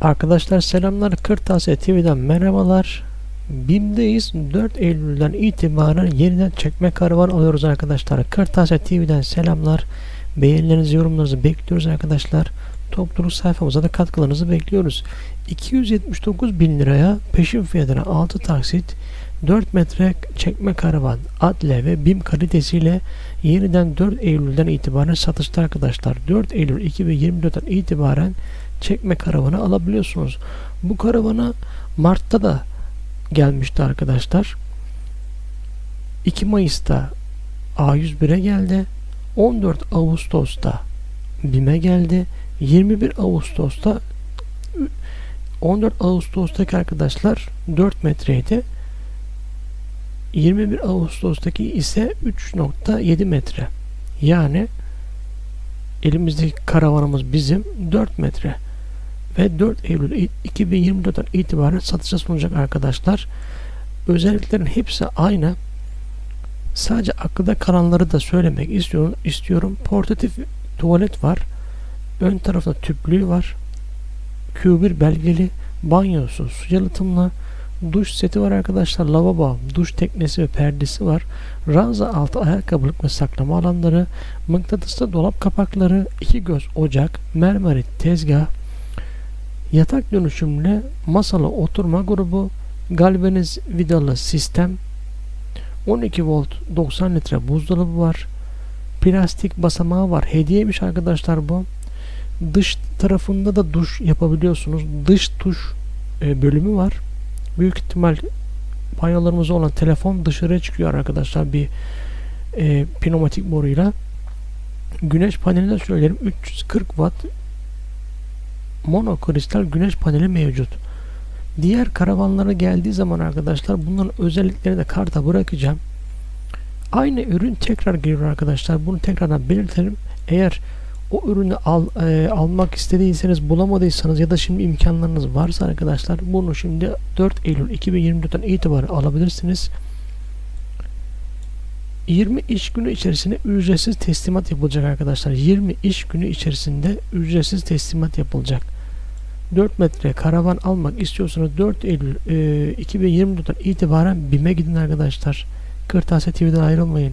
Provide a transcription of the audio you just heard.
Arkadaşlar selamlar Kırtasiye TV'den merhabalar. BİM'deyiz. 4 Eylül'den itibaren yeniden çekme karavan alıyoruz arkadaşlar. Kırtasiye TV'den selamlar. Beğenilerinizi, yorumlarınızı bekliyoruz arkadaşlar. Topluluk sayfamıza da katkılarınızı bekliyoruz. 279 bin liraya peşin fiyatına 6 taksit 4 metre çekme karavan Adle ve BİM kalitesiyle yeniden 4 Eylül'den itibaren satışta arkadaşlar. 4 Eylül 2024'ten itibaren çekme karavanı alabiliyorsunuz. Bu karavana Mart'ta da gelmişti arkadaşlar. 2 Mayıs'ta A101'e geldi. 14 Ağustos'ta BİM'e geldi. 21 Ağustos'ta 14 Ağustos'taki arkadaşlar 4 metreydi. 21 Ağustos'taki ise 3.7 metre. Yani elimizdeki karavanımız bizim 4 metre ve 4 Eylül 2024'ten itibaren satışa sunacak arkadaşlar. Özelliklerin hepsi aynı. Sadece akılda kalanları da söylemek istiyorum. istiyorum. Portatif tuvalet var. Ön tarafta tüplüğü var. Q1 belgeli. Banyosu, su yalıtımlı. Duş seti var arkadaşlar. Lavabo, duş teknesi ve perdesi var. Ranza altı ayakkabılık ve saklama alanları. Mıknatıslı dolap kapakları. iki göz ocak. Mermerit tezgah. Yatak dönüşümlü masalı oturma grubu. Galvaniz vidalı sistem. 12 volt 90 litre buzdolabı var. Plastik basamağı var. Hediyemiş arkadaşlar bu. Dış tarafında da duş yapabiliyorsunuz. Dış duş e, bölümü var. Büyük ihtimal banyolarımızda olan telefon dışarıya çıkıyor arkadaşlar bir e, pneumatik boruyla. Güneş paneli de söylerim 340 watt monokristal güneş paneli mevcut. Diğer karavanlara geldiği zaman arkadaşlar bunların özelliklerini de karta bırakacağım. Aynı ürün tekrar geliyor arkadaşlar. Bunu tekrardan belirtelim. Eğer o ürünü al, e, almak istediyseniz bulamadıysanız ya da şimdi imkanlarınız varsa arkadaşlar bunu şimdi 4 Eylül 2024'ten itibaren alabilirsiniz. 20 iş günü içerisinde ücretsiz teslimat yapılacak arkadaşlar. 20 iş günü içerisinde ücretsiz teslimat yapılacak. 4 metre karavan almak istiyorsanız 4 Eylül e, 2024'ten itibaren BİM'e gidin arkadaşlar. Kırtasiye TV'den ayrılmayın.